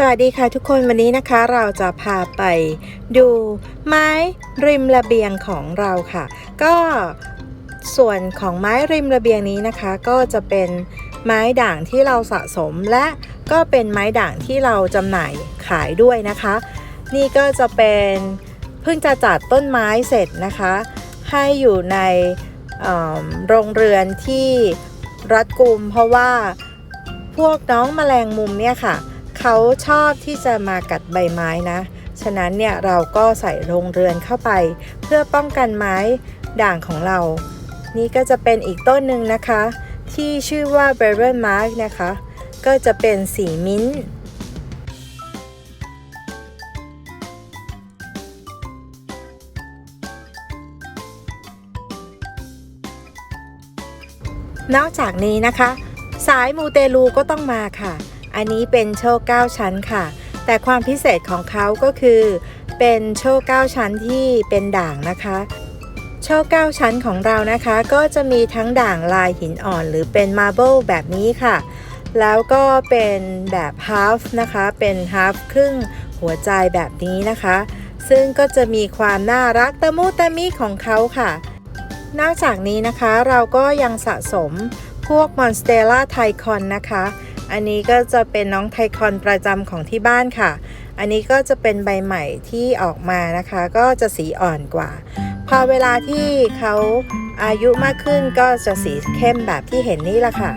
สวัสดีค่ะทุกคนวันนี้นะคะเราจะพาไปดูไม้ริมระเบียงของเราค่ะ ก็ส่วนของไม้ริมระเบียงนี้นะคะ ก็จะเป็นไม้ด่างที่เราสะสมและก็เป็นไม้ด่างที่เราจำหน่ายขายด้วยนะคะ นี่ก็จะเป็นเพิ่งจะจัดต้นไม้เสร็จนะคะ ให้อยู่ในโรงเรือนที่รัดกุมเพราะว่าพวกน้องแมลงมุมเนี่ยค่ะ เขาชอบที่จะมากัดใบไม้นะ ฉะนั้นเนี่ยเราก็ใส่โรงเรือนเข้าไป เพื่อป้องกันไม้ด่างของเรา นี่ก็จะเป็นอีกต้นหนึ่งนะคะ ที่ชื่อว่า b e r e n Mark นะคะ ก็จะเป็นสีมิ้นท์นอกจากนี้นะคะ สายมูเตลูก็ต้องมาค่ะ อันนี้เป็นโชค9ชั้นค่ะ แต่ความพิเศษของเขาก็คือ เป็นโชค9ชั้นที่เป็นด่างนะคะ โชค9ชั้นของเรานะคะ ก็จะมีทั้งด่างลายหินอ่อน หรือเป็นมาร์เบิลแบบนี้ค่ะ แล้วก็เป็นแบบฮาฟนะคะ เป็นฮาฟครึ่งหัวใจแบบนี้นะคะ ซึ่งก็จะมีความน่ารักตะมุตะมิของเขาค่ะ นอกจากนี้นะคะเราก็ยังสะสมพวกมอนสเตล่าไทคอนนะคะ อันนี้ก็จะเป็นน้องไทคอนประจำของที่บ้านค่ะ อันนี้ก็จะเป็นใบใหม่ที่ออกมานะคะ ก็จะสีอ่อนกว่า พอเวลาที่เขาอายุมากขึ้นก็จะสีเข้มแบบที่เห็นนี่แหละค่ะ